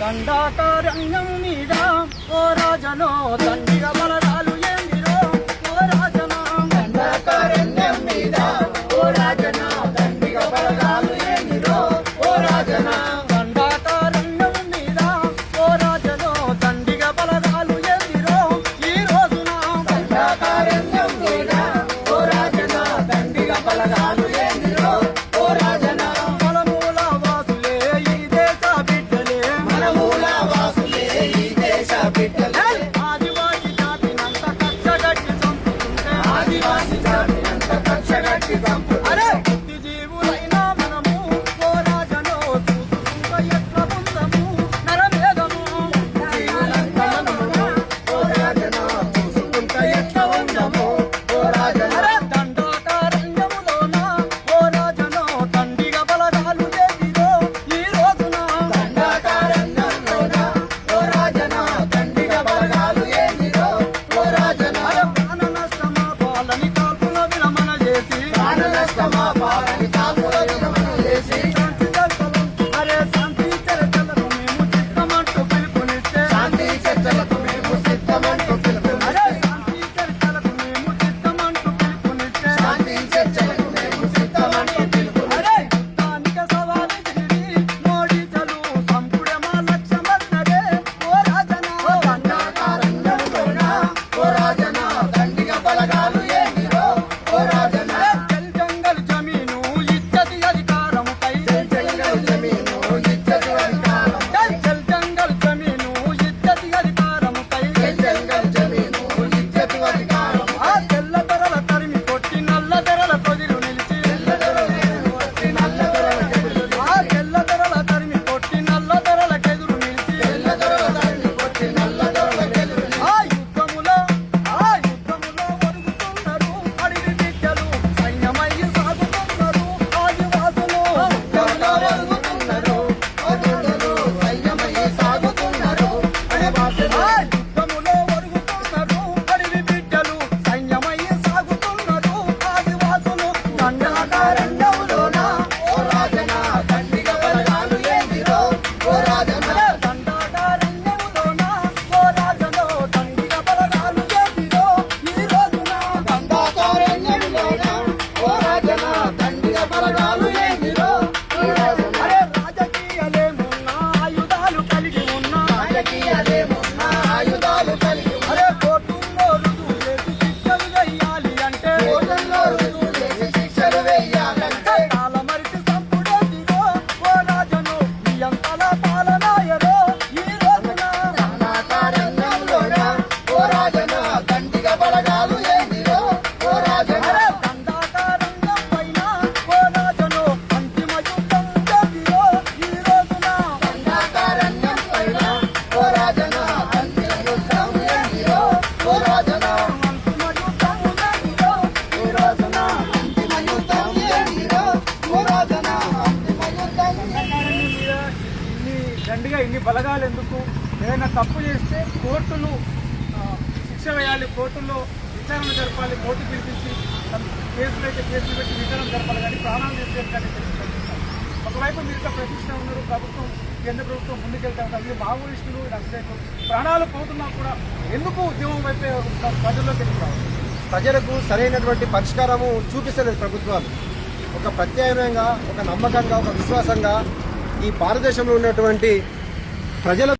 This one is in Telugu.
దండాకారంగం మీద ఓ రాజనో దండిగా బలరా que dá করো గట్టిగా ఇన్ని బలగాలు ఎందుకు ఏదైనా తప్పు చేస్తే కోర్టులు శిక్ష వేయాలి కోర్టుల్లో విచారణ జరపాలి కోర్టు పిలిపించి కేసులు అయితే కేసులు పెట్టి విచారణ జరపాలి కానీ ప్రాణాలు తీసేయాలని ప్రతిష్టాం ఒకవైపు మీరు ఇట్లా ప్రతిష్ట ఉన్నారు ప్రభుత్వం కేంద్ర ప్రభుత్వం ముందుకెళ్తా ఉంటారు మీరు మావోయిస్టులు నక్సలైట్లు ప్రాణాలు పోతున్నా కూడా ఎందుకు ఉద్యమం అయితే ప్రజల్లో వెళ్ళిపోవాలి ప్రజలకు సరైనటువంటి పరిష్కారము చూపిస్తలేదు ప్రభుత్వాలు. ఒక ప్రత్యామ్నాయంగా ఒక నమ్మకంగా ఒక విశ్వాసంగా ఈ భారతదేశంలో ఉన్నటువంటి Rayela.